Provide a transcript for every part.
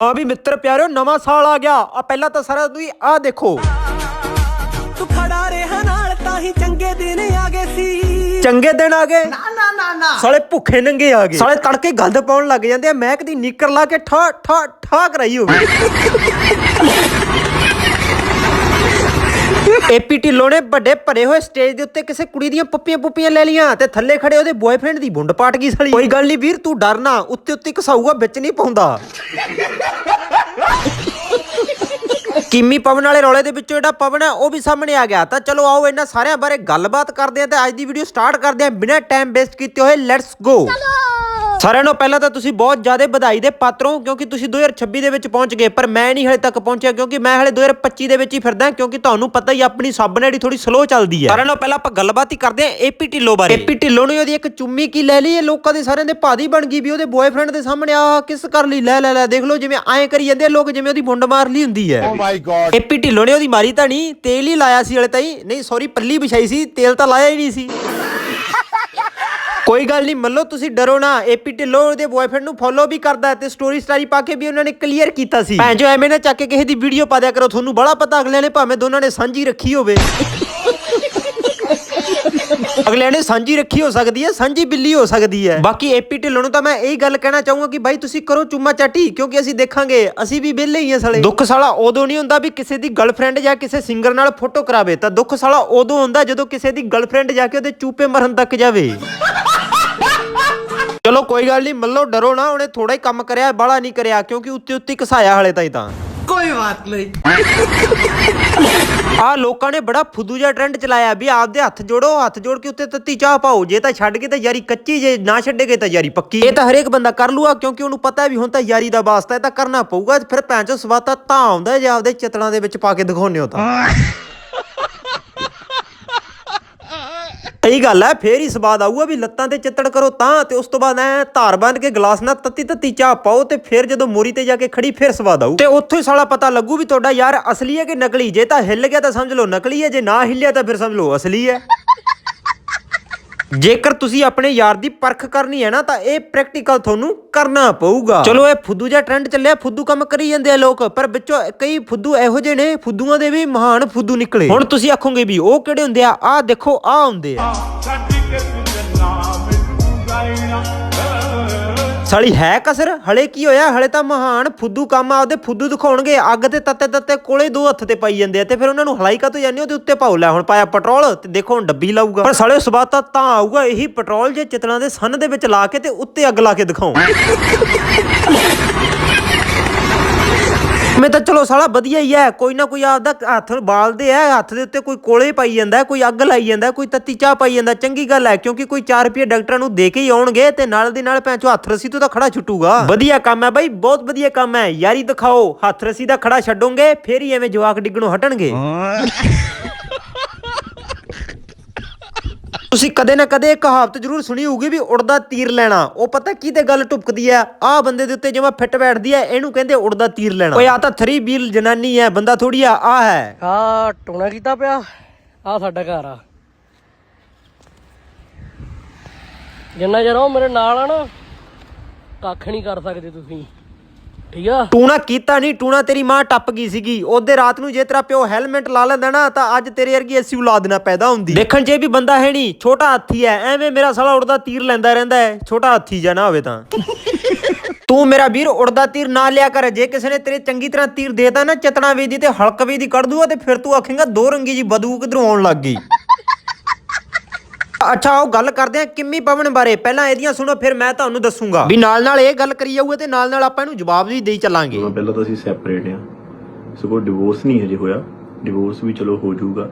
ਹਾਂ ਵੀ ਮਿੱਤਰ ਪਿਆਰਿਓ ਨਵਾਂ ਸਾਲ ਆ ਗਿਆ। ਆ ਪਹਿਲਾਂ ਤਾਂ ਸਾਰਾ ਤੁਸੀਂ ਆ ਦੇਖੋ। ਤੂੰ ਖੜਾ ਰਿਹਾ ਨਾਲ ਤਾਂ ਹੀ ਚੰਗੇ ਦਿਨ ਆ ਗਏ ਸੀ। ਚੰਗੇ ਦਿਨ ਆ ਗਏ? ਨਾ ਨਾ ਨਾ ਨਾ। ਸਾਲੇ ਭੁੱਖੇ ਨੰਗੇ ਆ ਗਏ। ਸਾਲੇ ਤੜਕੇ ਗੰਦ ਪਾਉਣ ਲੱਗ ਜਾਂਦੇ ਆ ਮੈਂ ਕਦੀ ਨਿੱਕਰ ਲਾ ਕੇ ਠਾ ਠਾ ਠਾ ਕਰਾਈ ਹੋਵੇ। ਏਪੀ ਢਿੱਲੋਂ ਨੇ ਵੱਡੇ ਭਰੇ ਹੋਏ ਸਟੇਜ ਦੇ ਉੱਤੇ ਕਿਸੇ ਕੁੜੀ ਦੀਆਂ ਪੱਪੀਆਂ ਪੁੱਪੀਆਂ ਲੈ ਲੀਆਂ ਤੇ ਥੱਲੇ ਖੜੇ ਉਹਦੇ ਬॉयਫ੍ਰੈਂਡ ਦੀ ਬੁੰਡ ਪਾਟ ਗਈ ਸਾਲੀ। ਕੋਈ ਗੱਲ ਨਹੀਂ ਵੀਰ, ਤੂੰ ਡਰਨਾ ਉੱਤੇ ਉੱਤੇ ਘਸਾਊਗਾ ਵਿੱਚ ਨਹੀਂ ਪਾਉਂਦਾ। ਕਿੰਮੀ ਪਵਨ ਵਾਲੇ ਰੌਲੇ ਦੇ ਵਿੱਚੋਂ ਜਿਹੜਾ ਪਵਨ ਹੈ ਉਹ ਵੀ ਸਾਹਮਣੇ ਆ ਗਿਆ। ਤਾਂ ਚਲੋ ਆਓ ਇਹਨਾਂ ਸਾਰਿਆਂ ਬਾਰੇ ਗੱਲਬਾਤ ਕਰਦੇ ਹਾਂ ਤੇ ਅੱਜ ਦੀ ਵੀਡੀਓ ਸਟਾਰਟ ਕਰਦੇ ਹਾਂ ਬਿਨਾਂ ਟਾਈਮ ਵੇਸਟ ਕੀਤੇ ਹੋਏ ਲੈਟਸ ਗੋ ਸਾਰਿਆਂ ਨੂੰ ਪਹਿਲਾਂ ਤਾਂ ਤੁਸੀਂ ਬਹੁਤ ਜ਼ਿਆਦਾ ਵਧਾਈ ਦੇ ਪਾਤਰ ਹੋ ਕਿਉਂਕਿ ਤੁਸੀਂ 2026 ਦੇ ਵਿੱਚ ਪਹੁੰਚ ਗਏ ਪਰ ਮੈਂ ਨਹੀਂ ਹਲੇ ਤੱਕ ਪਹੁੰਚਿਆ ਕਿਉਂਕਿ ਮੈਂ ਹਲੇ 2025 ਦੇ ਵਿੱਚ ਹੀ ਫਿਰਦਾ ਕਿਉਂਕਿ ਤੁਹਾਨੂੰ ਪਤਾ ਹੀ ਆਪਣੀ ਸੱਬ ਨੇੜੀ ਥੋੜੀ ਸਲੋ ਚੱਲਦੀ ਹੈ। ਸਾਰਿਆਂ ਨੂੰ ਪਹਿਲਾਂ ਆਪਾਂ ਗੱਲਬਾਤ ਹੀ ਕਰਦੇ ਹਾਂ ਏਪੀ ਢਿੱਲੋਂ ਬਾਰੇ। ਏਪੀ ਢਿੱਲੋਂ ਨੇ ਉਹਦੀ ਇੱਕ ਚੁੰਮੀ ਕੀ ਲੈ ਲਈ ਇਹ ਲੋਕਾਂ ਦੇ ਸਾਰਿਆਂ ਦੇ ਭਾਦੀ ਬਣ ਗਈ ਵੀ ਉਹਦੇ ਬॉयਫ੍ਰੈਂਡ ਦੇ ਸਾਹਮਣੇ ਆ ਕਿਸ ਕਰ ਲਈ ਲੈ ਲੈ ਲੈ ਦੇਖ ਲਓ ਜਿਵੇਂ ਐਂ ਕਰੀ ਜਾਂਦੇ ਆ ਲੋਕ ਜਿਵੇਂ ਉਹਦੀ ਮੁੰਡ ਮਾਰ ਲਈ ਹੁੰਦੀ ਹੈ। Oh my god. AP Dhillon ਨੇ ਉਹਦੀ ਮਾਰੀ ਤਾਂ ਨਹੀਂ ਤੇਲ ਹੀ ਲਾਇਆ ਸੀ ਹਲੇ ਤਾਈ ਨਹੀਂ ਸੌਰੀ ਪੱਲੀ ਵਿਛਾਈ ਸੀ ਤੇਲ ਤਾਂ ਲਾਇਆ ਹੀ ਨਹੀਂ ਸੀ। ਕੋਈ ਗੱਲ ਨਹੀਂ, ਮੰਨੋ ਤੁਸੀਂ ਡਰੋ ਨਾ। ਏਪੀ ਢਿੱਲੋਂ ਉਹਦੇ ਬॉयਫ੍ਰੈਂਡ ਨੂੰ ਫੋਲੋ ਵੀ ਕਰਦਾ ਤੇ ਸਟੋਰੀ ਸਟਾਰੀ ਪਾ ਕੇ ਵੀ ਉਹਨਾਂ ਨੇ ਕਲੀਅਰ ਕੀਤਾ ਸੀ। ਭੈਣ ਜੋ, ਐਵੇਂ ਨਾ ਚੱਕ ਕੇ ਕਿਸੇ ਦੀ ਵੀਡੀਓ ਪਾ ਦਿਆ ਕਰੋ, ਤੁਹਾਨੂੰ ਬੜਾ ਪਤਾ ਅਗਲਿਆਂ ਨੇ ਭਾਵੇਂ ਦੋਨਾਂ ਨੇ ਸਾਂਝੀ ਰੱਖੀ ਹੋਵੇ। ਅਗਲਿਆਂ ਨੇ ਸਾਂਝੀ ਰੱਖੀ ਹੋ ਸਕਦੀ ਹੈ, ਸਾਂਝੀ ਬਿੱਲੀ ਹੋ ਸਕਦੀ ਹੈ। ਬਾਕੀ ਏਪੀ ਢਿੱਲੋਂ ਨੂੰ ਤਾਂ ਮੈਂ ਇਹ ਗੱਲ ਕਹਿਣਾ ਚਾਹੂੰਗਾ ਕਿ ਬਾਈ, ਤੁਸੀਂ ਕਰੋ ਚੁੰਮਾ ਚਾਟੀ, ਕਿਉਂਕਿ ਅਸੀਂ ਦੇਖਾਂਗੇ, ਅਸੀਂ ਵੀ ਵਿਹਲੇ ਹੀ ਆ ਸਾਲੇ। ਦੁੱਖ ਸਾਲਾ ਉਦੋਂ ਨਹੀਂ ਹੁੰਦਾ ਵੀ ਕਿਸੇ ਦੀ ਗਰਲਫ੍ਰੈਂਡ ਜਾਂ ਕਿਸੇ ਸਿੰਗਰ ਨਾਲ ਫੋਟੋ ਕਰਾਵੇ, ਤਾਂ ਦੁੱਖ ਸਾਲਾ ਉਦੋਂ ਹੁੰਦਾ ਜਦੋਂ ਕਿਸੇ ਦੀ ਗਰਲਫ੍ਰੈਂਡ ਜਾ ਕੇ ਉਹਦੇ ਚੂਪੇ ਮਰਨ ਤੱਕ ਜਾਵੇ। ਚਲੋ ਕੋਈ ਗੱਲ ਨਹੀਂ ਮੱਲੋ ਡਰੋ ਨਾ ਉਹਨੇ ਥੋੜਾ ਹੀ ਕੰਮ ਕਰਿਆ ਬਾਲਾ ਨਹੀਂ ਕਰਿਆ ਕਿਉਂਕਿ ਉੱਤੇ ਉੱਤੇ ਘਸਾਇਆ ਹਲੇ ਤਾਈ ਤਾਂ। ਕੋਈ ਬਾਤ ਨਹੀਂ। ਆ ਲੋਕਾਂ ਨੇ ਬੜਾ ਫੁੱਦੂ ਜਿਹਾ ਟ੍ਰੈਂਡ ਚਲਾਇਆ ਵੀ ਆਪਦੇ ਹੱਥ ਜੋੜੋ ਹੱਥ ਜੋੜ ਕੇ ਉੱਤੇ ਤੱਤੀ ਚਾਹ ਪਾਓ ਜੇ ਤਾਂ ਛੱਡ ਕੇ ਤਾਂ ਯਾਰੀ ਕੱਚੀ ਜੇ ਨਾ ਛੱਡੇਗੇ ਤਾਂ ਯਾਰੀ ਪੱਕੀ। ਇਹ ਤਾਂ ਹਰੇਕ ਬੰਦਾ ਕਰ ਲੂਗਾ ਕਿਉਂਕਿ ਉਹਨੂੰ ਪਤਾ ਹੈ ਵੀ ਹੁਣ ਤਾਂ ਯਾਰੀ ਦਾ ਵਾਸਤਾ ਹੈ ਤਾਂ ਕਰਨਾ ਪਊਗਾ ਫਿਰ ਭੈਣ ਚੋ ਸਵਾਤਾ ਤਾਂ ਆਉਂਦਾ ਹੈ ਜੇ ਆਪਦੇ ਚਿਤਲਾਂ ਦੇ ਵਿੱਚ ਪਾ ਕੇ ਦਿਖਾਉਂਦੇ ਹੋ ਤਾਂ। ਸਹੀ ਗੱਲ ਹੈ, ਫੇਰ ਹੀ ਸਵਾਦ ਆਊਗਾ ਵੀ ਲੱਤਾਂ ਤੇ ਚਿੱਤੜ ਕਰੋ ਤਾਂ, ਤੇ ਉਸ ਤੋਂ ਬਾਅਦ ਐ ਧਾਰ ਬੰਨ ਕੇ ਗਲਾਸ ਨਾਲ ਤੱਤੀ ਤੱਤੀ ਚਾਹ ਪਾਓ ਤੇ ਫੇਰ ਜਦੋਂ ਮੋਰੀ ਤੇ ਜਾ ਕੇ ਖੜੀ, ਫਿਰ ਸਵਾਦ ਆਊ। ਤੇ ਉੱਥੋਂ ਹੀ ਸਾਲਾ ਪਤਾ ਲੱਗੂ ਵੀ ਤੁਹਾਡਾ ਯਾਰ ਅਸਲੀ ਹੈ ਕਿ ਨਕਲੀ, ਜੇ ਤਾਂ ਹਿੱਲ ਗਿਆ ਤਾਂ ਸਮਝ ਲਓ, ਨਕਲੀ ਹੈ, ਜੇ ਨਾ ਹਿੱਲਿਆ ਤਾਂ ਫਿਰ ਸਮਝ ਲਓ ਅਸਲੀ ਹੈ। ਜੇਕਰ ਤੁਸੀਂ ਆਪਣੇ ਯਾਰ ਦੀ ਪਰਖ ਕਰਨੀ ਹੈ ਨਾ ਤਾਂ ਇਹ ਪ੍ਰੈਕਟੀਕਲ ਤੁਹਾਨੂੰ ਕਰਨਾ ਪਊਗਾ। ਚਲੋ ਇਹ ਫੁੱਦੂ ਜਿਹਾ ਟ੍ਰੈਂਡ ਚੱਲਿਆ ਫੁੱਦੂ ਕੰਮ ਕਰੀ ਜਾਂਦੇ ਆ ਲੋਕ ਪਰ ਵਿੱਚੋਂ ਕਈ ਫੁੱਦੂ ਇਹੋ ਜਿਹੇ ਨੇ ਫੁੱਦੂਆਂ ਦੇ ਵੀ ਮਹਾਨ ਫੁੱਦੂ ਨਿਕਲੇ। ਹੁਣ ਤੁਸੀਂ ਆਖੋਗੇ ਵੀ ਉਹ ਕਿਹੜੇ ਹੁੰਦੇ ਆ? ਆਹ ਦੇਖੋ ਆਹ ਹੁੰਦੇ ਆ। ਸਾਲੀ ਹੈ ਕਸਰ? ਹਲੇ ਕੀ ਹੋਇਆ? ਹਲੇ ਤਾਂ ਮਹਾਨ ਫੁੱਦੂ ਕੰਮ ਆਪਦੇ ਫੁੱਦੂ ਦਿਖਾਉਣਗੇ। ਅੱਗ ਤੇ ਤੱਤੇ ਤੱਤੇ ਕੋਲੇ ਦੋ ਹੱਥ ਤੇ ਪਾਈ ਜਾਂਦੇ ਆ ਤੇ ਫਿਰ ਉਹਨਾਂ ਨੂੰ ਹਲਾਈ ਕਾ ਤੋਂ ਜਾਂਦੇ ਉਹਦੇ ਉੱਤੇ ਪਾਉ ਲੈ ਹੁਣ ਪਾਇਆ ਪੈਟਰੋਲ ਤੇ ਦੇਖੋ ਹੁਣ ਡੱਬੀ ਲਾਊਗਾ। ਪਰ ਸਾਲੇ ਸਵਾਤਾ ਤਾਂ ਆਊਗਾ। ਇਹੀ ਪੈਟਰੋਲ ਜੇ ਚਿਤਲਾਂ ਦੇ ਸੰਨ ਦੇ ਵਿੱਚ ਲਾ ਕੇ ਤੇ ਉੱਤੇ ਅੱਗ ਲਾ ਕੇ ਦਿਖਾਉ ਮੈਂ ਤਾਂ ਚਲੋ ਸਾਲਾ ਵਧੀਆ ਹੀ ਹੈ ਕੋਈ ਨਾ ਕੋਈ ਆਪਦਾ ਹੱਥ ਬਾਲਦੇ ਆ ਹੱਥ ਦੇ ਉੱਤੇ ਕੋਈ ਕੋਲੇ ਪਾਈ ਜਾਂਦਾ ਕੋਈ ਅੱਗ ਲਾਈ ਜਾਂਦਾ ਕੋਈ ਤੱਤੀ ਚਾਹ ਪਾਈ ਜਾਂਦਾ ਚੰਗੀ ਗੱਲ ਹੈ ਕਿਉਂਕਿ ਕੋਈ 4 ਰੁਪਏ ਡਾਕਟਰਾਂ ਨੂੰ ਦੇ ਕੇ ਹੀ ਆਉਣਗੇ ਤੇ ਨਾਲ ਦੀ ਨਾਲ ਪੈਂਚੋ ਹੱਥ ਰੱਸੀ ਤੋਂ ਤਾਂ ਖੜਾ ਛੁੱਟੂਗਾ। ਵਧੀਆ ਕੰਮ ਹੈ ਬਾਈ ਬਹੁਤ ਵਧੀਆ ਕੰਮ ਹੈ ਯਾਰੀ ਦਿਖਾਓ ਹੱਥ ਰੱਸੀ ਦਾ ਖੜਾ ਛੱਡੋਗੇ ਫੇਰ ਹੀ ਐਵੇਂ ਜਵਾਕ ਡਿੱਗਣੋਂ ਹਟਣਗੇ। ਤੁਸੀਂ ਕਦੇ ਨਾ ਕਦੇ ਇੱਕ ਕਹਾਵਤ ਜ਼ਰੂਰ ਸੁਣੀ ਹੋਊਗੀ ਵੀ ਉੜਦਾ ਤੀਰ ਲੈਣਾ। ਉਹ ਪਤਾ ਕੀ ਤੇ ਗੱਲ ਟੁਪਕਦੀ ਆ ਆਹ ਬੰਦੇ ਦੇ ਉੱਤੇ ਜਿਵੇਂ ਫਿੱਟ ਬੈਠਦੀ ਆ ਇਹਨੂੰ ਕਹਿੰਦੇ ਉੜਦਾ ਤੀਰ ਲੈਣਾ। ਓਏ ਆ ਤਾਂ ਥਰੀ ਵੀਲ ਜਨਾਨੀ ਹੈ ਬੰਦਾ ਥੋੜੀ ਆ ਆ ਹੈ। ਆ ਟੂਣਾ ਕੀਤਾ ਪਿਆ ਆ ਸਾਡਾ ਘਰ ਆ। ਜਿੰਨਾ ਚਿਰ ਉਹ ਮੇਰੇ ਨਾਲ ਆ ਨਾ, ਕੱਖ ਨਹੀਂ ਕਰ ਸਕਦੇ ਤੁਸੀਂ। ਠੀਕ ਆ? ਟੂਣਾ ਕੀਤਾ ਨਹੀਂ ਟੂਣਾ ਤੇਰੀ ਮਾਂ ਟੱਪ ਗਈ ਸੀਗੀ। ਉਹਦੇ ਰਾਤ ਨੂੰ ਜੇ ਤੇਰਾ ਪਿਓ ਹੈਲਮਟ ਲਾ ਲੈਂਦਾ ਨਾ ਤਾਂ ਅੱਜ ਤੇਰੇ ਵਰਗੀ ਐਸੀ ਔਲਾਦ ਨਾ ਪੈਦਾ ਹੁੰਦੀ। ਦੇਖਣ ਇਹ ਵੀ ਬੰਦਾ ਹੈ ਨਹੀਂ ਛੋਟਾ ਹਾਥੀ ਹੈ ਐਵੇਂ ਮੇਰਾ ਸਾਲਾ ਉੜਦਾ ਤੀਰ ਲੈਂਦਾ ਰਹਿੰਦਾ ਹੈ ਛੋਟਾ ਹਾਥੀ ਜਾਂ ਨਾ ਹੋਵੇ ਤਾਂ। ਤੂੰ ਮੇਰਾ ਵੀਰ ਉੜਦਾ ਤੀਰ ਨਾ ਲਿਆ ਕਰ ਜੇ ਕਿਸੇ ਨੇ ਤੇਰੇ ਚੰਗੀ ਤਰ੍ਹਾਂ ਤੀਰ ਦੇਤਾ ਨਾ ਚਤਣਾ ਵੇ ਦੀ ਤੇ ਹਲਕ ਵੇ ਦੀ ਕੱਢ ਦੂਗਾ ਤੇ ਫਿਰ ਤੂੰ ਆਖੇਂਗਾ ਦੋ ਰੰਗੀ ਜੀ ਬਦੂ ਕਿਧਰੋਂ ਆਉਣ ਲੱਗ ਗਈ। ਅੱਛਾ ਉਹ ਗੱਲ ਕਰਦੇ ਆ ਕਿੰਮੀ ਪਵਨ ਬਾਰੇ। ਪਹਿਲਾਂ ਇਹਦੀਆਂ ਸੁਣੋ ਫਿਰ ਮੈਂ ਤੁਹਾਨੂੰ ਦੱਸੂਗਾ। ਵੀ ਨਾਲ ਨਾਲ ਇਹ ਗੱਲ ਕਰੀ ਜਾਊਗਾ ਤੇ ਨਾਲ ਨਾਲ ਆਪਾਂ ਇਹਨੂੰ ਜਵਾਬ ਵੀ ਦੇਈ ਚੱਲਾਂਗੇ। ਪਹਿਲਾਂ ਤਾਂ ਅਸੀਂ ਸੈਪਰੇਟ ਆ। ਸਗੋਂ ਡਿਵੋਰਸ ਨਹੀਂ ਹਜੇ ਹੋਇਆ। ਡਿਵੋਰਸ ਵੀ ਚਲੋ ਹੋ ਜਾਊਗਾ।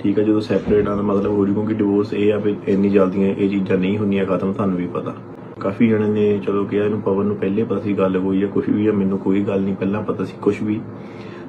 ਠੀਕ ਹੈ ਜਦੋਂ ਸੈਪਰੇਟ ਆ ਦਾ ਮਤਲਬ ਹੋ ਜਾਊਗਾ ਕਿ ਡਿਵੋਰਸ ਇਹ ਆ ਵੀ ਇੰਨੀ ਜਲਦੀਆਂ ਇਹ ਚੀਜ਼ਾਂ ਨਹੀਂ ਹੁੰਦੀਆਂ ਖਤਮ ਤੁਹਾਨੂੰ ਵੀ ਪਤਾ। ਕਾਫੀ ਜਣੇ ਨੇ ਚਲੋ ਕਿਹਾ ਇਹਨੂੰ ਪਵਨ ਨੂੰ ਪਹਿਲੇ ਪਤਾ ਸੀ ਗੱਲ ਹੋਈ ਆ ਕੁਝ ਵੀ ਆ ਮੈਨੂੰ ਕੋਈ ਗੱਲ ਨਹੀਂ ਪਹਿਲਾਂ ਪਤਾ ਸੀ ਕੁਝ ਵੀ।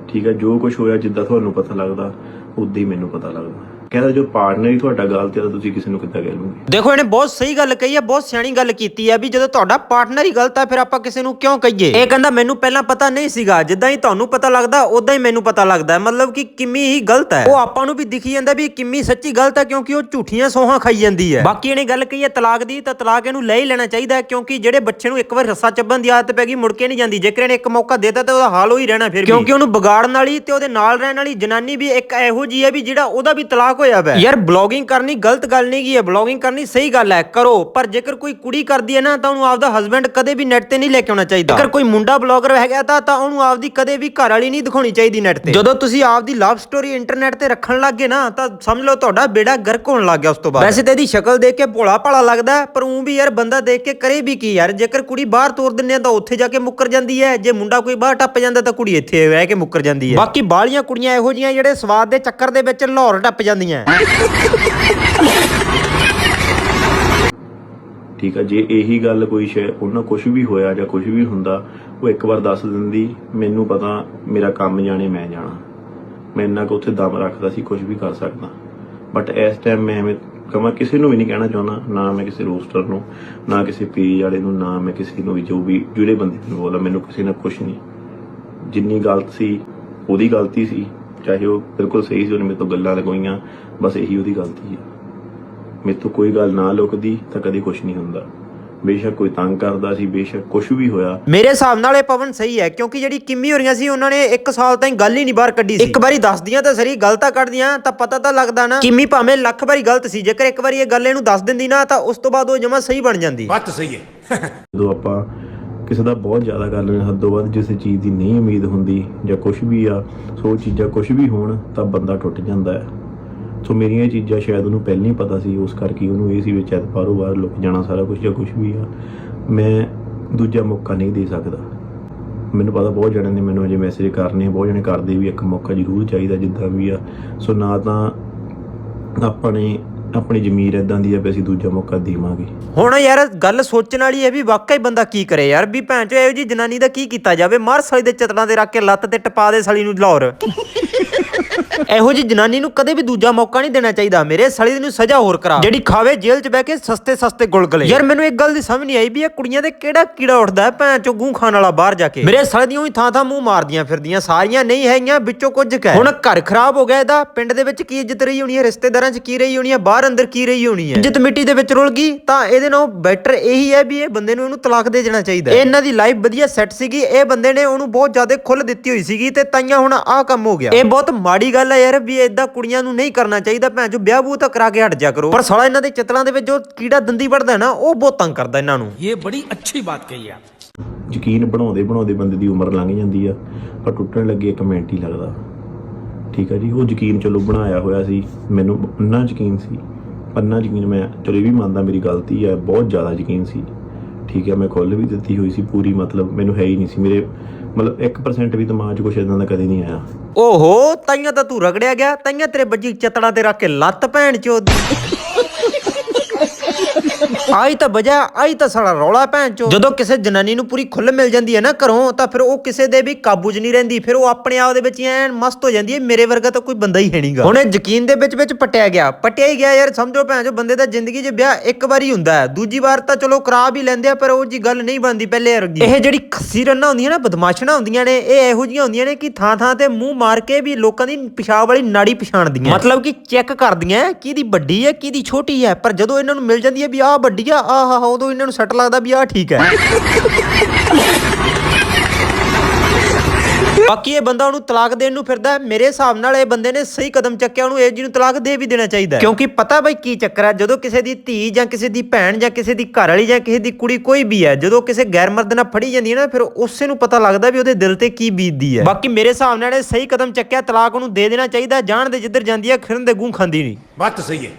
ਠੀਕ ਹੈ ਜੋ ਕੁਝ ਹੋਇਆ ਜਿੱਦਾਂ ਤੁਹਾਨੂੰ ਪਤਾ ਲੱਗਦਾ ਉਦਾਂ ਹੀ ਮੈਨੂੰ ਪਤਾ ਲੱਗਦਾ। ਕਹਿੰਦਾ ਜੋ ਪਾਰਟਨਰ ਹੀ ਤੁਹਾਡਾ ਗਲਤ ਹੈ ਤਾਂ ਤੁਸੀਂ ਕਿਸੇ ਨੂੰ ਕਿੱਦਾਂ ਕਹਿ ਲਓਗੇ ਦੇਖੋ ਇਹਨੇ ਬਹੁਤ ਸਹੀ ਗੱਲ ਕਹੀ ਹੈ ਬਹੁਤ ਸਿਆਣੀ ਗੱਲ ਕੀਤੀ ਹੈ ਵੀ ਜਦੋਂ ਤੁਹਾਡਾ ਪਾਰਟਨਰ ਹੀ ਗਲਤ ਹੈ ਫਿਰ ਆਪਾਂ ਕਿਸੇ ਨੂੰ ਕਿਉਂ ਕਹੀਏ? ਇਹ ਕਹਿੰਦਾ ਮੈਨੂੰ ਪਹਿਲਾਂ ਪਤਾ ਨਹੀਂ ਸੀਗਾ। ਜਿੱਦਾਂ ਹੀ ਤੁਹਾਨੂੰ ਪਤਾ ਲੱਗਦਾ ਉਦਾਂ ਹੀ ਮੈਨੂੰ ਪਤਾ ਲੱਗਦਾ ਹੈ। ਮਤਲਬ ਕਿ ਕਿੰਮੀ ਹੀ ਗਲਤ ਹੈ। ਉਹ ਆਪਾਂ ਨੂੰ ਵੀ ਦਿਖੀ ਜਾਂਦਾ ਵੀ ਕਿੰਮੀ ਸੱਚੀ ਗਲਤ ਹੈ ਕਿਉਂਕਿ ਉਹ ਝੂਠੀਆਂ ਸੋਹਾਂ ਖਾਈ ਜਾਂਦੀ ਹੈ। ਬਾਕੀ ਇਹਨੇ ਗੱਲ ਕਹੀ ਹੈ ਤਲਾਕ ਦੀ ਤਾਂ ਤਲਾਕ ਇਹਨੂੰ ਲੈ ਹੀ ਲੈਣਾ ਚਾਹੀਦਾ ਹੈ ਕਿਉਂਕਿ ਜਿਹੜੇ ਬੱਚੇ ਨੂੰ ਇੱਕ ਵਾਰ ਰੱਸਾ ਚੱਬਣ ਦੀ ਆਦਤ ਪੈ ਗਈ ਮੁੜ ਕੇ ਨਹੀਂ ਜਾਂਦੀ। ਜੇਕਰ ਇਹਨੇ ਇੱਕ ਮੌਕਾ ਦੇਤਾ ਤਾਂ ਉਹਦਾ ਹਾਲ ਹੋ ਹੀ ਰਹਿਣਾ ਫਿਰ ਕਿਉਂਕਿ ਉਹਨੂੰ ਵਿਗਾੜਨ ਵਾਲੀ ਤੇ ਉਹਦੇ ਨਾਲ ਰਹਿਣ ਵਾਲੀ ਜਨਾਨੀ ਵੀ ਇੱਕ ਇਹੋ ਜੀ ਹੈ ਵੀ ਜਿਹੜਾ ਉਹਦਾ ਵੀ ਤਲਾਕ ਹੋਇਆ ਵਾ। ਯਾਰ ਬਲੌਗਿੰਗ ਕਰਨੀ ਗਲਤ ਗੱਲ ਨਹੀਂ ਕੀ ਹੈ? ਬਲੌਗਿੰਗ ਕਰਨੀ ਸਹੀ ਗੱਲ ਹੈ ਕਰੋ। ਪਰ ਜੇਕਰ ਕੋਈ ਕੁੜੀ ਕਰਦੀ ਹੈ ਨਾ ਤਾਂ ਉਹਨੂੰ ਆਪਦਾ ਹਸਬੰਡ ਕਦੇ ਵੀ ਨੈਟ ਤੇ ਨਹੀਂ ਲੈ ਕੇ ਆਉਣਾ ਚਾਹੀਦਾ। ਜੇਕਰ ਕੋਈ ਮੁੰਡਾ ਬਲੌਗਰ ਹੈਗਾ ਤਾਂ ਤਾਂ ਉਹਨੂੰ ਆਪਦੀ ਕਦੇ ਵੀ ਘਰ ਵਾਲੀ ਨਹੀਂ ਦਿਖਾਉਣੀ ਚਾਹੀਦੀ ਨੈਟ ਤੇ। ਜਦੋਂ ਤੁਸੀਂ ਆਪਦੀ ਲਵ ਸਟੋਰੀ ਇੰਟਰਨੈਟ ਤੇ ਰੱਖਣ ਲੱਗੇ ਨਾ ਤਾਂ ਸਮਝ ਲਓ ਤੁਹਾਡਾ ਬੇੜਾ ਗਰਕ ਹੋਣ ਲੱਗ ਗਿਆ ਉਸ ਤੋਂ ਬਾਅਦ। ਵੈਸੇ ਤੇ ਇਹਦੀ ਸ਼ਕਲ ਦੇਖ ਕੇ ਭੋਲਾ ਭਾਲਾ ਲੱਗਦਾ ਪਰ ਉਹ ਵੀ ਯਾਰ ਬੰਦਾ ਦੇਖ ਕੇ ਕਰੇ ਵੀ ਕੀ ਯਾਰ। ਜੇਕਰ ਕੁੜੀ ਬਾਹਰ ਤੋਰ ਦਿੰਨੇ ਆ ਤਾਂ ਉੱਥੇ ਜਾ ਕੇ ਮੁੱਕਰ ਜਾਂਦੀ ਹੈ। ਜੇ ਮੁੰਡਾ ਕੋਈ ਬਾਹਰ ਟੱਪ ਜਾਂਦਾ ਤਾਂ ਕੁੜੀ ਇੱਥੇ ਰਹਿ ਕੇ ਮੁੱਕਰ ਜਾਂਦੀ ਹੈ। ਬਾਕੀ ਬਾਲੀਆਂ ਕੁੜੀਆਂ ਇਹੋ ਜੀਆਂ ਜਿਹੜੇ ਸਵਾਦ ਦੇ ਚੱਕਰ ਦੇ ਵਿੱਚ ਲਾਹੌਰ ਟੱਪ ਜਾਂਦੀਆਂ ਠੀਕ ਆ, ਜੇ ਇਹੀ ਗੱਲ ਕੋਈ ਸ਼ੈ, ਉਹਨਾਂ ਕੁਝ ਵੀ ਹੋਇਆ ਜਾਂ ਕੁਝ ਵੀ ਹੁੰਦਾ, ਉਹ ਇੱਕ ਵਾਰ ਦੱਸ ਦਿੰਦੀ, ਮੈਨੂੰ ਪਤਾ ਮੇਰਾ ਕੰਮ ਜਾਣੇ ਮੈਂ ਜਾਣਾ। ਮੈਂ ਇੰਨਾ ਕੁ ਉੱਥੇ ਦਮ ਰੱਖਦਾ ਸੀ ਕੁਝ ਵੀ ਕਰ ਸਕਦਾ। ਬਟ ਇਸ ਟਾਈਮ ਮੈਂ ਐਵੇਂ ਕਮਾ ਕਿਸੇ ਨੂੰ ਵੀ ਨਹੀਂ ਕਹਿਣਾ ਚਾਹੁੰਦਾ, ਨਾ ਮੈਂ ਕਿਸੇ ਰੋਸਟਰ ਨੂੰ, ਨਾ ਕਿਸੇ ਪੇਜ ਵਾਲੇ ਨੂੰ, ਨਾ ਮੈਂ ਕਿਸੇ ਨੂੰ ਵੀ, ਜੋ ਵੀ, ਜਿਹੜੇ ਬੰਦੇ ਨੂੰ ਬੋਲਾ ਮੈਨੂੰ ਕਿਸੇ ਨਾਲ ਕੁਝ ਨਹੀਂ। ਜਿੰਨੀ ਗਲਤ ਸੀ, ਉਹਦੀ ਗਲਤੀ ਸੀ। ਚਾਹੇ ਉਹ ਬਿਲਕੁਲ ਸਹੀ ਸੀ ਉਹਨੇ ਮੇਰੇ ਤੋਂ ਗੱਲਾਂ ਲਗਾਈਆਂ ਬਸ ਇਹੀ ਉਹਦੀ ਗਲਤੀ ਹੈ। ਮੇਰੇ ਤੋਂ ਕੋਈ ਗੱਲ ਨਾ ਲੁਕਦੀ ਤਾਂ ਕਦੇ ਕੁਝ ਨਹੀਂ ਹੁੰਦਾ। ਬੇਸ਼ੱਕ ਕੋਈ ਤੰਗ ਕਰਦਾ ਸੀ ਬੇਸ਼ੱਕ ਕੁਝ ਵੀ ਹੋਇਆ। ਮੇਰੇ ਹਿਸਾਬ ਨਾਲ ਇਹ ਪਵਨ ਸਹੀ ਹੈ ਕਿਉਂਕਿ ਜਿਹੜੀ ਕਿੰਮੀ ਹੋ ਰਹੀਆਂ ਸੀ ਉਹਨਾਂ ਨੇ 1 ਸਾਲ ਤਾਈਂ ਗੱਲ ਹੀ ਨਹੀਂ ਬਾਹਰ ਕੱਢੀ ਸੀ। ਇੱਕ ਵਾਰੀ ਦੱਸਦੀਆਂ ਤਾਂ ਸਰੀ ਗਲਤਾਂ ਕੱਢਦੀਆਂ ਤਾਂ ਪਤਾ ਤਾਂ ਲੱਗਦਾ ਨਾ। ਕਿੰਮੀ ਭਾਵੇਂ ਲੱਖ ਵਾਰੀ ਗਲਤ ਸੀ ਜੇਕਰ ਇੱਕ ਵਾਰੀ ਇਹ ਗੱਲ ਇਹਨੂੰ ਦੱਸ ਦਿੰਦੀ ਨਾ ਤਾਂ ਉਸ ਤੋਂ ਬਾਅਦ ਉਹ ਜਮਾ ਸਹੀ ਬਣ ਜਾਂਦੀ। ਬਾਤ ਸਹੀ ਹੈ। ਜਦੋਂ ਆਪਾਂ ਕਿਸੇ ਦਾ ਬਹੁਤ ਜ਼ਿਆਦਾ ਕਰ ਲੈਂਦੇ ਹਾਂ, ਹੱਦੋਂ ਵੱਧ ਜਿਸ ਚੀਜ਼ ਦੀ ਨਹੀਂ ਉਮੀਦ ਹੁੰਦੀ ਜਾਂ ਕੁਝ ਵੀ ਆ ਸੋ ਉਹ ਚੀਜ਼ਾਂ ਕੁਝ ਵੀ ਹੋਣ ਤਾਂ ਬੰਦਾ ਟੁੱਟ ਜਾਂਦਾ ਹੈ। ਸੋ ਮੇਰੀਆਂ ਇਹ ਚੀਜ਼ਾਂ ਸ਼ਾਇਦ ਉਹਨੂੰ ਪਹਿਲਾਂ ਹੀ ਪਤਾ ਸੀ ਉਸ ਕਰਕੇ ਉਹਨੂੰ ਇਹ ਸੀ ਵਿੱਚ ਐਤ ਬਾਹਰੋਂ ਬਾਹਰ ਲੁਕ ਜਾਣਾ ਸਾਰਾ ਕੁਝ ਜਾਂ ਕੁਝ ਵੀ ਆ। ਮੈਂ ਦੂਜਾ ਮੌਕਾ ਨਹੀਂ ਦੇ ਸਕਦਾ। ਮੈਨੂੰ ਪਤਾ ਬਹੁਤ ਜਣਿਆਂ ਨੇ ਮੈਨੂੰ ਅਜੇ ਮੈਸੇਜ ਕਰਨੇ ਬਹੁਤ ਜਣੇ ਕਰਦੇ ਵੀ ਇੱਕ ਮੌਕਾ ਜ਼ਰੂਰ ਚਾਹੀਦਾ ਜਿੱਦਾਂ ਵੀ ਆ। ਸੋ ਨਾ ਤਾਂ ਆਪਾਂ ਨੇ ਆਪਣੀ ਜ਼ਮੀਰ ਇਦਾਂ ਦੀ ਆ ਵੀ ਅਸੀਂ ਦੂਜਾ ਮੌਕਾ ਦੇਵਾਂਗੇ। ਹੁਣ ਯਾਰ ਗੱਲ ਸੋਚਣ ਵਾਲੀ ਹੈ ਵੀ ਵਾਕਈ ਬੰਦਾ ਕੀ ਕਰੇ ਯਾਰ, ਵੀ ਭੈਣ ਚੋ ਇਹੋ ਜੀ ਜਨਾਨੀ ਦਾ ਕੀ ਕੀਤਾ ਜਾਵੇ, ਮਰ ਸਾਲੀ ਦੇ ਚਤਲਾਂ ਤੇ ਰੱਖ ਕੇ ਲੱਤ ਤੇ ਟਪਾ ਦੇ ਸਾਲੀ ਨੂੰ ਲਾਹੌਰ। ਇਹੋ ਜੀ ਜਨਾਨੀ ਨੂੰ ਕਦੇ ਵੀ ਦੂਜਾ ਮੌਕਾ ਨਹੀਂ ਦੇਣਾ ਚਾਹੀਦਾ। ਮੇਰੇ ਸਾਲੀ ਨੂੰ ਸਜ਼ਾ ਹੋਰ ਕਰਾ। ਜਿਹੜੀ ਖਾਵੇ ਜੇਲ੍ਹ 'ਚ ਬਹਿ ਕੇ ਸਸਤੇ ਸਸਤੇ ਗੁਲਗਲੇ। ਯਾਰ ਮੈਨੂੰ ਇੱਕ ਗੱਲ ਦੀ ਸਮਝ ਨਹੀਂ ਆਈ ਵੀ ਇਹ ਕੁੜੀਆਂ ਦੇ ਕਿਹੜਾ ਕੀੜਾ ਉੱਠਦਾ ਹੈ ਭੈਣ ਚੋ ਗੂੰ ਖਾਣ ਵਾਲਾ ਬਾਹਰ ਜਾ ਕੇ। ਮੇਰੇ ਸਾਲੇ ਦੀਆਂ ਹੀ ਥਾਂ ਥਾਂ ਮੂੰਹ ਮਾਰਦੀਆਂ ਫਿਰਦੀਆਂ ਸਾਰੀਆਂ ਨਹੀਂ ਹੈਗੀਆਂ ਵਿੱਚੋਂ ਕੁਝ ਕਹਿ ਹੁਣ ਘਰ ਖਰਾਬ ਹੋ ਗਿਆ ਇਹਦਾ ਪਿੰਡ ਦੇ ਵਿੱਚ ਕੀ ਇੱਜ਼ਤ ਰਹੀ ਹੋਣੀ ਹੈ ਰਿਸ਼ਤੇਦਾਰਾਂ 'ਚ ਕੀ ਰਹੀ ਹੋਣੀ ਹੈ ਬਾਹਰ ਅੰਦਰ ਕੀ ਰਹੀ ਹੋਣੀ ਹੈ? ਇੱਜ਼ਤ ਮਿੱਟੀ ਦੇ ਵਿੱਚ ਰੁਲ ਗਈ ਤਾਂ ਇਹਦੇ ਨਾਲੋਂ ਬੈਟਰ ਇਹੀ ਹੈ ਵੀ ਇਹ ਬੰਦੇ ਨੂੰ ਇਹਨੂੰ ਤਲਾਕ ਦੇ ਦੇਣਾ ਚਾਹੀਦਾ। ਇਹਨਾਂ ਦੀ ਲਾਈਫ ਵਧੀਆ ਸੈੱਟ ਸੀਗੀ ਇਹ ਬੰਦੇ ਨੇ ਉਹਨੂੰ ਬਹੁਤ ਜ਼ਿਆਦਾ ਖੁੱਲ ਦਿੱਤੀ ਹੋਈ ਸੀਗੀ ਤੇ ਤਾਈਆਂ ਹੁਣ ਆਹ ਕੰਮ ਹੋ ਗਿਆ। ਇਹ ਬਹੁਤ ਮਾੜੀ ਗੱਲ ਹੈ ਯਾਰ ਵੀ ਇਦਾਂ ਕੁੜੀਆਂ ਨੂੰ ਨਹੀਂ ਕਰਨਾ ਚਾਹੀਦਾ ਭੈਣ ਜੋ ਵਿਆਹ ਬੂ ਤਾਂ ਕਰਾ ਕੇ ਹਟ ਜਾ ਕਰੋ। ਪਰ ਸਾਲਾ ਇਹਨਾਂ ਦੇ ਚਤਲਾਂ ਦੇ ਵਿੱਚ ਜੋ ਕੀੜਾ ਦੰਦੀ ਵੜਦਾ ਨਾ ਉਹ ਬਹੁਤ ਤੰਗ ਕਰਦਾ ਇਹਨਾਂ ਨੂੰ। ਇਹ ਬੜੀ ਅੱਛੀ ਬਾਤ ਕਹੀ ਆਪ ਯਕੀਨ ਬਣਾਉਂਦੇ ਬਣਾਉਂਦੇ ਬੰਦੇ ਦੀ ਉਮਰ ਲੰਘ ਜਾਂਦੀ ਆ ਪਰ ਟੁੱਟਣ ਲੱਗੇ ਇੱਕ ਮਿੰਟ ਹੀ ਲੱਗਦਾ। ਠੀਕ ਆ ਜੀ ਉਹ ਯਕੀਨ ਚਲੋ ਬਣਾਇਆ ਹੋਇਆ ਸੀ ਮੈਨੂੰ ਅੰਨਾ ਯਕੀਨ ਸੀ ਅੰਨਾ ਯਕੀਨ ਮੈਂ ਚਲੋ ਇਹ ਵੀ ਮੰਨਦਾ ਮੇਰੀ ਗਲਤੀ ਹੈ ਬਹੁਤ ਜ਼ਿਆਦਾ ਯਕੀਨ ਸੀ। ਠੀਕ ਹੈ ਮੈਂ ਖੁੱਲ ਵੀ ਦਿੱਤੀ ਹੋਈ ਸੀ ਪੂਰੀ ਮਤਲਬ ਮੈਨੂੰ ਹੈ ਹੀ ਨਹੀਂ ਸੀ ਮੇਰੇ ਮਤਲਬ 1% ਵੀ ਦਿਮਾਗ 'ਚ ਕੁਛ ਇਦਾਂ ਦਾ ਕਦੇ ਨਹੀਂ ਆਇਆ। ਓਹੋ, ਤਾਈਆਂ ਤਾਂ ਤੂੰ ਰਗੜਿਆ ਗਿਆ, ਤਾਈਆਂ ਤੇਰੇ ਬੱਜੀ ਚਤਲਾਂ ਤੇ ਰੱਖ ਕੇ ਲੱਤ ਭੈਣ ਚੋਦ ਆਈ ਤਾਂ ਵਜ੍ਹਾ ਆਈ ਤਾਂ ਸਾਡਾ ਰੌਲਾ ਭੈਣ ਚੋ ਜਦੋਂ ਕਿਸੇ ਜਨਾਨੀ ਨੂੰ ਪੂਰੀ ਖੁੱਲ ਮਿਲ ਜਾਂਦੀ ਹੈ ਨਾ ਘਰੋਂ ਤਾਂ ਫਿਰ ਉਹ ਕਿਸੇ ਦੇ ਵੀ ਕਾਬੂ 'ਚ ਨਹੀਂ ਰਹਿੰਦੀ। ਫਿਰ ਉਹ ਆਪਣੇ ਆਪ ਦੇ ਵਿੱਚ ਐਨ ਮਸਤ ਹੋ ਜਾਂਦੀ ਹੈ ਮੇਰੇ ਵਰਗਾ ਤਾਂ ਕੋਈ ਬੰਦਾ ਹੀ ਹੈ ਨਹੀਂਗਾ। ਹੁਣ ਇਹ ਯਕੀਨ ਦੇ ਵਿੱਚ ਵਿੱਚ ਪਟਿਆ ਗਿਆ। ਪਟਿਆ ਹੀ ਗਿਆ ਯਾਰ ਸਮਝੋ ਭੈਣ ਚੋ ਬੰਦੇ ਦਾ ਜ਼ਿੰਦਗੀ 'ਚ ਵਿਆਹ ਇੱਕ ਵਾਰੀ ਹੁੰਦਾ ਹੈ। ਦੂਜੀ ਵਾਰ ਤਾਂ ਚਲੋ ਕਰਾ ਵੀ ਲੈਂਦੇ ਆ ਪਰ ਉਹ ਜੀ ਗੱਲ ਨਹੀਂ ਬਣਦੀ ਪਹਿਲੇ ਵਰਗੀ। ਇਹ ਜਿਹੜੀ ਖੱਸੀ ਰੰਨਾ ਹੁੰਦੀਆਂ ਨਾ ਬਦਮਾਸ਼ਣਾ ਹੁੰਦੀਆਂ ਨੇ ਇਹ ਇਹੋ ਜਿਹੀਆਂ ਹੁੰਦੀਆਂ ਨੇ ਕਿ ਥਾਂ ਥਾਂ ਤੇ ਮੂੰਹ ਮਾਰ ਕੇ ਵੀ ਲੋਕਾਂ ਦੀ ਪਿਸ਼ਾਬ ਵਾਲੀ ਨਾੜੀ ਪਛਾਣਦੀਆਂ। ਮਤਲਬ ਕਿ ਚੈੱਕ ਕਰਦੀਆਂ ਕਿਹਦੀ ਵੱਡੀ ਹੈ ਕਿਹਦੀ ਛੋਟੀ ਹੈ। ਪਰ ਜਦੋਂ ਇਹਨਾਂ ਨੂੰ ਮਿਲ ਜਾਂਦੀ ਹੈ ਵੀ ਆਹ ਵੱਡੀ ਆ ਆਹ ਆਹ ਉਦੋਂ ਇਹਨਾਂ ਨੂੰ ਸੱਟ ਲੱਗਦਾ ਵੀ ਆਹ ਠੀਕ ਹੈ। ਬਾਕੀ ਇਹ ਬੰਦਾ ਉਹਨੂੰ ਤਲਾਕ ਦੇਣ ਨੂੰ ਫਿਰਦਾ ਮੇਰੇ ਹਿਸਾਬ ਨਾਲ ਇਹ ਬੰਦੇ ਨੇ ਸਹੀ ਕਦਮ ਚੱਕਿਆ, ਉਹਨੂੰ ਇਹ ਜੀ ਨੂੰ ਤਲਾਕ ਦੇ ਵੀ ਦੇਣਾ ਚਾਹੀਦਾ ਕਿਉਂਕਿ ਪਤਾ ਬਈ ਕੀ ਚੱਕਰ ਹੈ, ਜਦੋਂ ਕਿਸੇ ਦੀ ਧੀ ਜਾਂ ਕਿਸੇ ਦੀ ਭੈਣ ਜਾਂ ਕਿਸੇ ਦੀ ਘਰ ਵਾਲੀ ਜਾਂ ਕਿਸੇ ਦੀ ਕੁੜੀ ਕੋਈ ਵੀ ਹੈ, ਜਦੋਂ ਕਿਸੇ ਗੈਰ ਮਰਦ ਨਾਲ ਫੜੀ ਜਾਂਦੀ ਹੈ ਨਾ, ਫਿਰ ਉਸੇ ਨੂੰ ਪਤਾ ਲੱਗਦਾ ਵੀ ਉਹਦੇ ਦਿਲ ਤੇ ਕੀ ਬੀਤਦੀ ਹੈ। ਬਾਕੀ ਮੇਰੇ ਹਿਸਾਬ ਨਾਲ ਇਹ ਸਹੀ ਕਦਮ ਚੱਕਿਆ, ਤਲਾਕ ਉਹਨੂੰ ਦੇ ਦੇਣਾ ਚਾਹੀਦਾ, ਜਾਣ ਦੇ ਜਿੱਧਰ ਜਾਂਦੀ ਹੈ, ਖਿਰਨ ਦੇ ਗੂੰ ਖਾਂਦੀ ਨਹੀਂ। ਬਾਤ ਸਹੀ ਹੈ।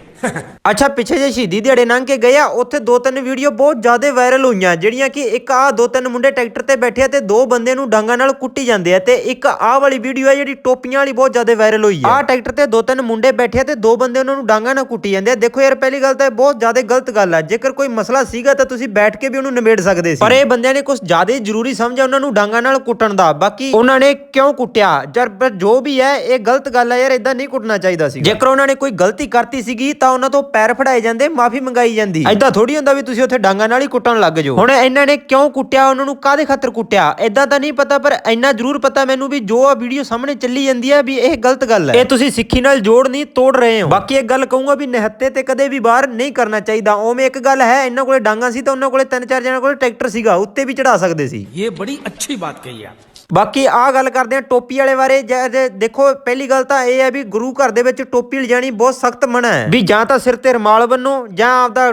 ਅੱਛਾ ਪਿੱਛੇ ਜੇ ਸ਼ਹੀਦੀ ਦਿਹਾੜੇ ਲੰਘ ਕੇ ਗਏ ਆ ਉੱਥੇ ਦੋ ਤਿੰਨ ਵੀਡੀਓ ਬਹੁਤ ਜ਼ਿਆਦਾ ਵਾਇਰਲ ਹੋਈਆਂ ਜਿਹੜੀਆਂ ਕਿ ਇੱਕ ਆ ਦੋ ਤਿੰਨ ਮੁੰਡੇ ਟਰੈਕਟਰ ਤੇ ਬੈਠੇ ਆ ਤੇ ਦੋ ਬੰਦੇ ਨੂੰ ਡਾਂਗਾ ਨਾਲ ਕੁੱਟੀ ਜਾਂਦੇ ਆ ਤੇ ਇੱਕ ਆਹ ਵਾਲੀ ਵੀਡੀਓ ਆ ਜਿਹੜੀ ਟੋਪੀਆਂ ਵਾਲੀ ਬਹੁਤ ਜ਼ਿਆਦਾ ਵਾਇਰਲ ਹੋਈ ਆ। ਆਹ ਟਰੈਕਟਰ ਤੇ ਦੋ ਤਿੰਨ ਮੁੰਡੇ ਬੈਠੇ ਆ ਤੇ ਦੋ ਬੰਦੇ ਉਹਨਾਂ ਨੂੰ ਡਾਂਗਾ ਨਾਲ ਕੁੱਟੀ ਜਾਂਦੇ ਆ। ਦੇਖੋ ਯਾਰ ਪਹਿਲੀ ਗੱਲ ਤਾਂ ਇਹ ਬਹੁਤ ਜ਼ਿਆਦਾ ਗਲਤ ਗੱਲ ਆ। ਜੇਕਰ ਕੋਈ ਮਸਲਾ ਸੀਗਾ ਤਾਂ ਤੁਸੀਂ ਬੈਠ ਕੇ ਵੀ ਉਹਨੂੰ ਨਿਬੇੜ ਸਕਦੇ ਸੀ। ਪਰ ਇਹ ਬੰਦਿਆਂ ਨੇ ਕੁਝ ਜ਼ਿਆਦਾ ਜ਼ਰੂਰੀ ਸਮਝਿਆ ਉਹਨਾਂ ਨੂੰ ਡਾਂਗਾ ਨਾਲ ਕੁੱਟਣ ਦਾ। ਬਾਕੀ ਉਹਨਾਂ ਨੇ ਕਿਉਂ ਕੁੱਟਿਆ? ਜਰ ਜੋ ਵੀ ਹੈ ਇਹ ਗਲਤ ਗੱਲ ਹੈ ਯਾਰ ਇਦਾਂ ਨਹੀਂ ਕੁੱਟਣਾ ਚਾਹੀਦਾ ਸੀ ਜੇਕਰ ਉਹਨਾਂ ਨੇ ਕੋਈ ਗਲਤੀ ਕਰਤੀ ਸੀਗੀ ਤਾਂ ਉਹਨਾਂ ਤੋਂ ਪੈਰ ਫੜਾਏ ਜਾਂਦੇ ਮਾਫੀ ਮੰਗਾਈ ਜਾਂਦੀ। ਐਦਾਂ ਥੋੜੀ ਹੁੰਦਾ ਵੀ ਤੁਸੀਂ ਉੱਥੇ ਡਾਂਗਾ ਨਾਲ ਹੀ ਕੁੱਟਣ ਲੱਗ ਜਾਓ। ਹੁਣ ਇਹਨਾਂ ਨੇ ਕਿਉਂ ਕੁੱਟਿਆ ਉਹਨਾਂ ਨੂੰ ਕਾਦੇ ਖਾਤਰ ਕੁੱਟਿਆ? ਐਦਾਂ ਤਾਂ ਨਹੀਂ ਪਤਾ ਪਰ ਇੰਨਾ ਜ਼ਰੂਰ ਪਤਾ ਮੈਨੂੰ ਵੀ ਜੋ ਆ ਵੀਡੀਓ ਸਾਹਮਣੇ ਚੱਲੀ ਜਾਂਦੀ ਆ ਵੀ ਇਹ ਗਲਤ ਗੱਲ ਹੈ। ਇਹ ਤੁਸੀਂ ਸਿੱਖੀ ਨਾਲ ਜੋੜ ਨਹੀਂ ਤੋੜ ਰਹੇ ਹੋ। ਬਾਕੀ ਇੱਕ ਗੱਲ ਕਹੂੰਗਾ ਵੀ ਨਿਹੱਤੇ ਤੇ ਕਦੇ ਵੀ ਬਾਹਰ ਨਹੀਂ ਕਰਨਾ ਚਾਹੀਦਾ। ਉਵੇਂ ਇੱਕ ਗੱਲ ਹੈ ਇਹਨਾਂ ਕੋਲੇ ਡਾਂਗਾ ਸੀ ਤਾਂ ਉਹਨਾਂ ਕੋਲੇ ਤਿੰਨ ਚਾਰ ਜਣਾਂ ਕੋਲੇ ਟਰੈਕਟਰ ਸੀਗਾ ਉੱਤੇ ਵੀ ਚੜਾ ਸਕਦੇ ਸੀ। ਇਹ ਬੜੀ ਅੱਛੀ ਬਾਤ ਕਹੀ ਆ। ਬਾਕੀ ਆ ਗੱਲ ਕਰਦੇ ਆ ਟੋਪੀ ਵਾਲੇ ਬਾਰੇ। ਜੇ- ਦੇਖੋ ਪਹਿਲੀ ਗੱਲ ਤਾਂ ਇਹ ਹੈ ਵੀ ਗੁਰੂ ਘਰ ਦੇ ਵਿੱਚ ਟੋਪੀ ਲਿਜਾਣੀ ਬਹੁਤ ਸਖਤ ਮਨਾ ਹੈ। ਵੀ ਜਾਂ ਤਾਂ ਸਿਰ ਤੇ ਰਮਾਲ ਬੰਨੋ ਜਾਂ ਆਪਦਾ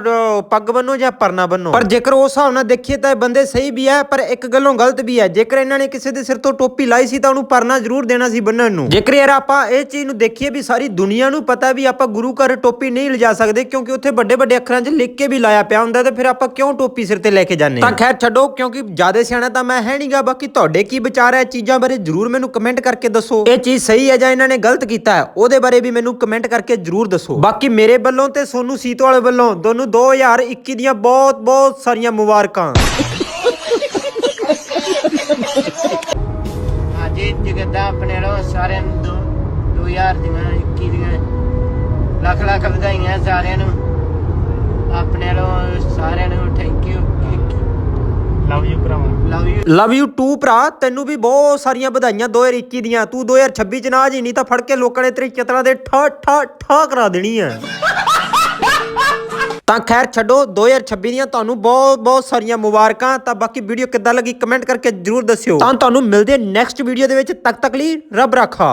ਪੱਗ ਬੰਨੋ ਜਾਂ ਪਰਨਾ ਬੰਨੋ। ਪਰ ਜੇਕਰ ਉਸ ਹਿਸਾਬ ਨਾਲ ਦੇਖੀਏ ਤਾਂ ਇਹ ਬੰਦੇ ਸਹੀ ਵੀ ਹੈ ਪਰ ਇੱਕ ਗੱਲੋਂ ਗਲਤ ਵੀ ਹੈ। ਜੇਕਰ ਇਹਨਾਂ ਨੇ ਕਿਸੇ ਦੇ ਸਿਰ ਤੋਂ ਟੋਪੀ ਲਾਈ ਸੀ ਤਾਂ ਉਹਨੂੰ ਪਰਨਾ ਜ਼ਰੂਰ ਦੇਣਾ ਸੀ ਬੰਨਣ ਨੂੰ। ਜੇਕਰ ਯਾਰ ਆਪਾਂ ਇਹ ਚੀਜ਼ ਨੂੰ ਦੇਖੀਏ ਵੀ ਸਾਰੀ ਦੁਨੀਆ ਨੂੰ ਪਤਾ ਵੀ ਆਪਾਂ ਗੁਰੂ ਘਰ ਟੋਪੀ ਨਹੀਂ ਲਿਜਾ ਸਕਦੇ ਕਿਉਂਕਿ ਉੱਥੇ ਵੱਡੇ ਵੱਡੇ ਅੱਖਰਾਂ 'ਚ ਲਿਖ ਕੇ ਵੀ ਲਾਇਆ ਪਿਆ ਹੁੰਦਾ ਤੇ ਫਿਰ ਆਪਾਂ ਕਿਉਂ ਟੋਪੀ ਸਿਰ ਤੇ ਲੈ ਕੇ ਜਾਂਦੇ ਤਾਂ ਖੈਰ ਛੱਡੋ ਕਿਉਂਕਿ ਜ਼ਿਆਦਾ ਸਿਆਣਾ ਤਾਂ ਮੈਂ ਹੈ ਨਹੀਂਗਾ ਬਾਕੀ ਤੁਹਾਡੇ ਕੀ ਵਿਚਾਰ ਹੈ ਇਹ ਚੀਜ਼ਾਂ ਬਾਰੇ ਜਰੂਰ ਮੈਨੂੰ ਕਮੈਂਟ ਕਰਕੇ ਦੱਸੋ। ਇਹ ਚੀਜ਼ ਸਹੀ ਹੈ ਜਾਂ ਇਹਨਾਂ ਨੇ ਗਲਤ ਕੀਤਾ ਹੈ ਉਹਦੇ ਬਾਰੇ ਵੀ ਮੈਨੂੰ ਕਮੈਂਟ ਕਰਕੇ ਜਰੂਰ ਦੱਸੋ। ਬਾਕੀ ਮੇਰੇ ਵੱਲੋਂ ਤੇ ਸੋਨੂ ਸੀਤੋ ਵਾਲੇ ਵੱਲੋਂ ਦੋਨੋਂ 2021 ਦੀਆਂ ਬਹੁਤ ਬਹੁਤ ਸਾਰੀਆਂ ਮੁਬਾਰਕਾਂ। ਹਾਂਜੀ ਜਗਦਾ ਆਪਣੇ ਲੋ ਸਾਰਿਆਂ ਨੂੰ ਦੋ 2000 ਦੀਆਂ 21 ਦੀਆਂ ਲੱਖ ਲੱਖ ਵਧਾਈਆਂ ਸਾਰਿਆਂ ਨੂੰ। ਆਪਣੇ ਲੋ ਸਾਰਿਆਂ ਨੂੰ ਥੈਂਕ ਯੂ ਲਵ ਯੂ ਭਰਾਵਾ। Love you love you too ਭਰਾ। ਤੈਨੂੰ ਵੀ ਬਹੁਤ ਸਾਰੀਆਂ ਵਧਾਈਆਂ 2021 ਦੀਆਂ। ਤੂੰ 2026 ਚ ਨਾ ਜੀ ਨਹੀਂ ਤਾਂ ਫੜ ਕੇ ਲੋਕਾਂ ਨੇ ਤੇਰੀ ਚਤਰਾ ਦੇ ਠਾ ਠਾ ਠਾ ਕਰਾ ਦੇਣੀ ਹੈ ਤਾਂ ਖੈਰ ਛੱਡੋ 2026 ਦੀਆਂ ਤੁਹਾਨੂੰ ਬਹੁਤ ਬਹੁਤ ਸਾਰੀਆਂ ਮੁਬਾਰਕਾਂ। ਤਾਂ ਬਾਕੀ ਵੀਡੀਓ ਕਿੱਦਾਂ ਲੱਗੀ ਕਮੈਂਟ ਕਰਕੇ ਜਰੂਰ ਦੱਸਿਓ। ਤਾਂ ਤੁਹਾਨੂੰ ਮਿਲਦੇ ਨੈਕਸਟ ਵੀਡੀਓ ਦੇ ਵਿੱਚ। ਤੱਕ ਤੱਕ ਲਈ ਰੱਬ ਰਾਖਾ.